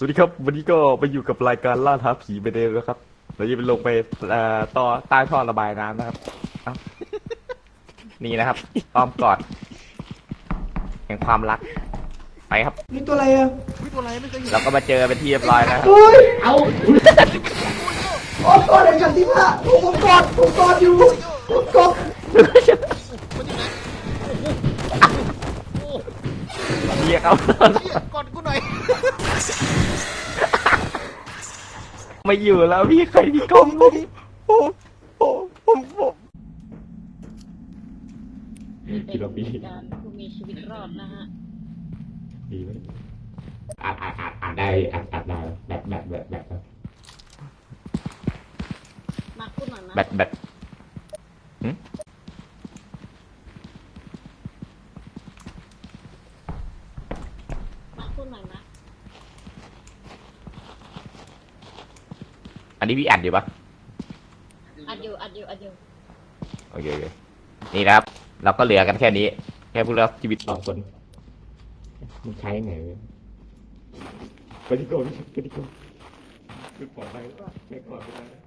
สวัสดีครับ วันนี้ก็มาอยู่กับรายการล่าท้าผีไปเดิมแล้วครับเราจะไปลงไปเอ่อต่อใต้ท่อระบายน้ำนะครับเอ้านี่นะครับอ้อมกอดแห่งความรักไปครับ นี่ตัวอะไรอะวิตัวอะไรไม่เคยเห็นเราก็มาเจอเป็นที่เรียบร้อยนะครับเฮ้ย เอาโอ้กอดอะไรกันที่พระผมกอดผมกอดอยู่ผมก รียกเอาเชี่ยกอดกูหน่อยไม่อยู่แล้วพี่ใครพี่ก้มผมผมผมผมผมเป็นการผู้มีชีวิตรอดนะฮะดีไหมอ่านอ่านอ่านอ่านได้อ่านอ่านได้แบบแบบแบบแบบแบบมาพูดหน่อยนะ แบตแบต มาพูด หน่อยนะอันนี้พี่อัดอยู่ปะอัดอยู่อัดอยู่อัดอยู่โอเคโอเคนี่นะครับ เราก็เหลือกันแค่นี้ แค่พวกเราชีวิตสองคนมันใช้ยังไงเว้ยไปที่โกนไปที่โกนไม่ปลอดภัยไม่ปลอดภัย